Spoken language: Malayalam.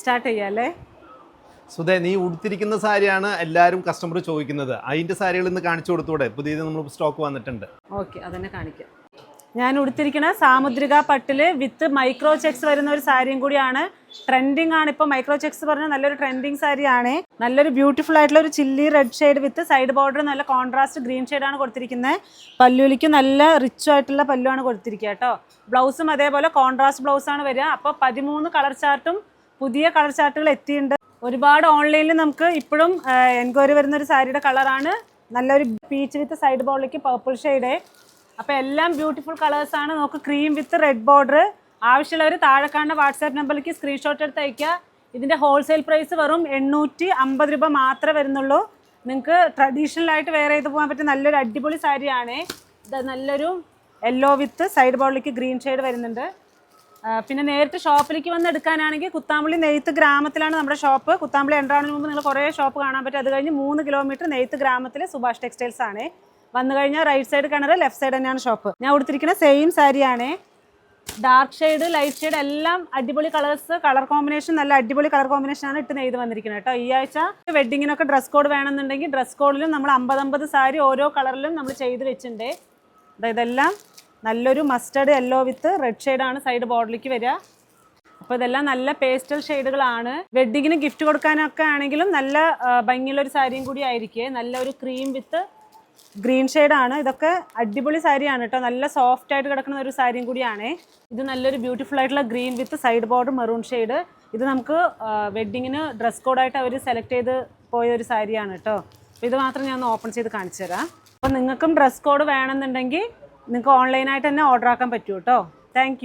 സ്റ്റാർട്ട് ചെയ്യാം അല്ലേ സുധേ നീ ഉടുത്തിരിക്കുന്ന സാരിയാണ് എല്ലാവരും കസ്റ്റമർ ചോദിക്കുന്നത്. അതിന്റെ സാരികൾ ഇന്ന് കാണിച്ചു കൊടുത്തൂടെ? പുതിയത് നമ്മൾ സ്റ്റോക്ക് വന്നിട്ടുണ്ട്. ഓക്കെ അതന്നെ കാണിക്കാം. ഞാൻ ഉടുത്തിരിക്കുന്ന സാമുദ്രിക പട്ടിൽ വിത്ത് മൈക്രോ ചെക്സ് വരുന്ന ഒരു സാരിയും കൂടിയാണ്. ട്രെൻഡിങ് ആണ്. ഇപ്പോൾ മൈക്രോ ചെക്സ് പറഞ്ഞ നല്ലൊരു ട്രെൻഡിങ് സാരിയാണ്. നല്ലൊരു ബ്യൂട്ടിഫുൾ ആയിട്ടുള്ള ഒരു chilli red shade with side border നല്ല കോൺട്രാസ്റ്റ് ഗ്രീൻ ആണ് കൊടുത്തിരിക്കുന്നത് പല്ലുലിക്ക് നല്ല റിച്ച് ആയിട്ടുള്ള പല്ലുവാണ് കൊടുത്തിരിക്കുക കേട്ടോ. ബ്ലൗസും അതേപോലെ കോൺട്രാസ്റ്റ് ബ്ലൗസാണ് വരിക. അപ്പോൾ പതിമൂന്ന് കളർ ചാർട്ടും പുതിയ കളർ ചാർട്ടുകൾ എത്തിയിട്ടുണ്ട്. ഒരുപാട് ഓൺലൈനിൽ നമുക്ക് ഇപ്പോഴും എൻക്വയറി വരുന്ന ഒരു സാരിയുടെ കളറാണ്. നല്ലൊരു പീച്ച് വിത്ത് സൈഡ് ബോർഡിലേക്ക് പർപ്പിൾ ഷെയ്ഡ് അപ്പോൾ എല്ലാം ബ്യൂട്ടിഫുൾ കളേഴ്സ് ആണ്. നമുക്ക് ക്രീം വിത്ത് റെഡ് ബോർഡർ ആവശ്യമുള്ളവർ താഴെ കാണുന്ന വാട്സാപ്പ് നമ്പറിലേക്ക് സ്ക്രീൻഷോട്ട് എടുത്ത് അയക്കുക ഇതിന്റെ ഹോൾസെയിൽ പ്രൈസ് വെറും എണ്ണൂറ്റി അമ്പത് രൂപ മാത്രമേ വരുന്നുള്ളൂ. നിങ്ങൾക്ക് ട്രഡീഷണൽ ആയിട്ട് വേറെ ചെയ്ത് പോകാൻ പറ്റിയ നല്ലൊരു അടിപൊളി സാരിയാണ്. ഇത് നല്ലൊരു യെല്ലോ വിത്ത് സൈഡ് ബോർഡിലേക്ക് ഗ്രീൻ ഷെയ്ഡ് വരുന്നുണ്ട്. പിന്നെ നേരിട്ട് ഷോപ്പിലേക്ക് വന്ന് എടുക്കാനാണെങ്കിൽ കുത്താമ്പള്ളി നെയ്ത്ത് ഗ്രാമത്തിലാണ് നമ്മുടെ ഷോപ്പ്. കുത്താമ്പള്ളി എൻട്രാണിന് മുമ്പ് നിങ്ങൾ കുറേ ഷോപ്പ് കാണാൻ പറ്റും. അത് കഴിഞ്ഞ് മൂന്ന് കിലോമീറ്റർ നെയ്ത്ത് ഗ്രാമത്തിലെ സുഭാഷ് ടെക്സ്റ്റൈൽസ് ആണ്. വന്നു കഴിഞ്ഞാൽ റൈറ്റ് സൈഡ് കിണറ് ലെഫ്റ്റ് സൈഡ് തന്നെയാണ് ഷോപ്പ്. ഞാൻ കൊടുത്തിരിക്കുന്ന സെയിം സാരിയാണ് ഡാർക്ക് ഷെയ്ഡ് ലൈറ്റ് ഷെയ്ഡ് എല്ലാം അടിപൊളി കളേഴ്സ് കളർ കോമ്പിനേഷൻ നല്ല അടിപൊളി കളർ കോമ്പിനേഷൻ ആണ് ഇട്ട് നെയ്ത് വന്നിരിക്കുന്നത് കേട്ടോ. ഈ ആഴ്ച വെഡിങ്ങിനൊക്കെ ഡ്രസ് കോഡ് വേണമെന്നുണ്ടെങ്കിൽ ഡ്രസ് കോഡിലും നമ്മൾ അമ്പത് അമ്പത് സാരി ഓരോ കളറിലും നമ്മൾ ചെയ്ത് വെച്ചിട്ടുണ്ട്. ഇതെല്ലാം നല്ലൊരു മസ്റ്റർഡ് യെല്ലോ വിത്ത് റെഡ് ഷെയ്ഡാണ് സൈഡ് ബോർഡിലേക്ക് വരിക. അപ്പോൾ ഇതെല്ലാം നല്ല പേസ്റ്റൽ ഷെയ്ഡുകളാണ് വെഡ്ഡിങ്ങിന് ഗിഫ്റ്റ് കൊടുക്കാനൊക്കെ ആണെങ്കിലും നല്ല ഭംഗിയുള്ളൊരു സാരിയും കൂടി ആയിരിക്കും. നല്ല ഒരു ക്രീം വിത്ത് ഗ്രീൻ ഷെയ്ഡാണ് ഇതൊക്കെ അടിപൊളി സാരിയാണ് കേട്ടോ നല്ല സോഫ്റ്റ് ആയിട്ട് കിടക്കുന്ന ഒരു സാരിയും കൂടിയാണ്. ഇത് നല്ലൊരു ബ്യൂട്ടിഫുൾ ആയിട്ടുള്ള green with side border maroon shade ഇത് നമുക്ക് വെഡ്ഡിങ്ങിന് ഡ്രസ് കോഡായിട്ട് അവർ സെലക്ട് ചെയ്ത് പോയ ഒരു സാരിയാണ് കേട്ടോ അപ്പോൾ ഇത് മാത്രം ഞാൻ ഓപ്പൺ ചെയ്ത് കാണിച്ചു തരാം. അപ്പോൾ നിങ്ങൾക്കും ഡ്രസ് കോഡ് വേണമെന്നുണ്ടെങ്കിൽ നിങ്ങൾക്ക് ഓൺലൈനായിട്ട് തന്നെ ഓർഡർ ആക്കാൻ പറ്റൂ കേട്ടോ താങ്ക്